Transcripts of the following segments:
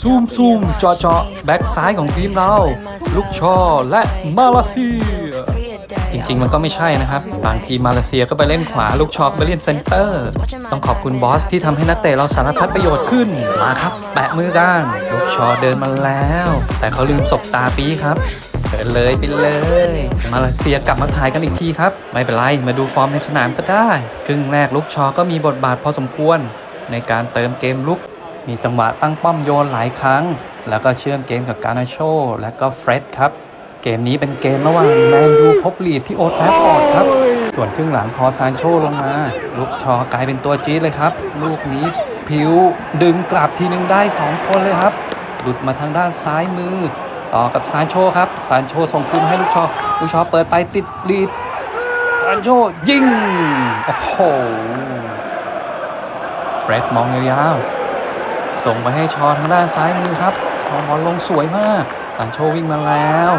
ซูมซูมจาะเจาะแบ็กซ้ายของทีมเรา ลูกชอและมาเลเซีย จริงๆมันก็ไม่ใช่นะครับ บางทีมาเลเซียก็ไปเล่นขวาลูกชอไปเล่นเซนเตอร์ ต้องขอบคุณบอสที่ทำให้นักเตะเราสารพัดประโยชน์ขึ้น มาครับ แปะมือกัน ลูกชอเดินมาแล้ว แต่เขาลืมสบตาปีครับเดินเลยไปเลย มาเลเซียกลับมาถ่ายกันอีกทีครับ ไม่เป็นไร มาดูฟอร์มในสนามก็ได้ ครึ่งแรกลูกชอก็มีบทบาทพอสมควร ในการเติมเกมลุก มีจังหวะตั้งป้อมโยนหลายครั้ง แล้วก็เชื่อมเกมกับการนาโชและก็เฟร็ดครับ เกมนี้เป็นเกมระหว่างแมนยูพบลีดที่โอทแทฟฟอร์ดครับ ส่วนครึ่งหลังพอซานโชลงมา ลูกชอกลายเป็นตัวจี๊ดเลยครับ ลูกนี้ผิวดึงกลับทีนึงได้ 2 คนเลยครับ หลุดมาทางด้านซ้ายมือ ต่อกับซานโชครับซานโชส่งคืนให้ลูกชอ ลูกชอเปิดไปติดลีดซานโชยิง โอ้โหเฟร็ดมองยาวๆ ส่งไปให้ชอทางด้านซ้ายมือครับทองบอลลงสวยมากซานโชวิ่งมาแล้ว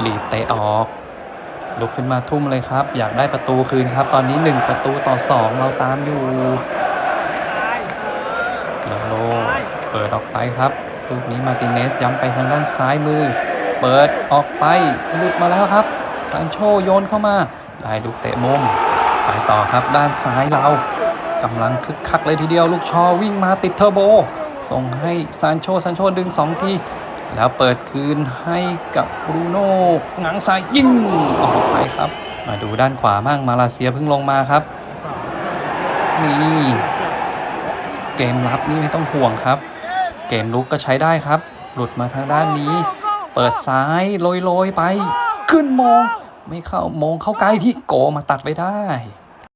หลีดเตะออก ลุกขึ้นมาทุ่มเลยครับ อยากได้ประตูคืนครับ ตอนนี้ 1 ประตูต่อ 2 เราตามอยู่โลโลเปิดออกไปครับลูกนี้มาติเนสย้ำไปทางด้านซ้ายมือ เปิดออกไปหลุดมาแล้วครับซานโชโยนเข้ามาได้ลูกเตะมุมไปต่อครับด้านซ้ายเรากำลังคึกคักเลยทีเดียวลูกชอวิ่งมาติดเทอร์โบ ส่งให้ซานโชซานโชดึง2ทีแล้วเปิดคืนให้กับบรูโน่หงังซ้ายยิงออกไปครับ มาดูด้านขวามั่งมาเลเซียเพิ่งลงมาครับ นี่เกมรับนี่ไม่ต้องห่วงครับ เกมลุกก็ใช้ได้ครับ หลุดมาทางด้านนี้ เปิดซ้ายโรยๆไป ขึ้นมอง ไม่เข้ามองเข้าใกล้ที่โกมาตัดไว้ได้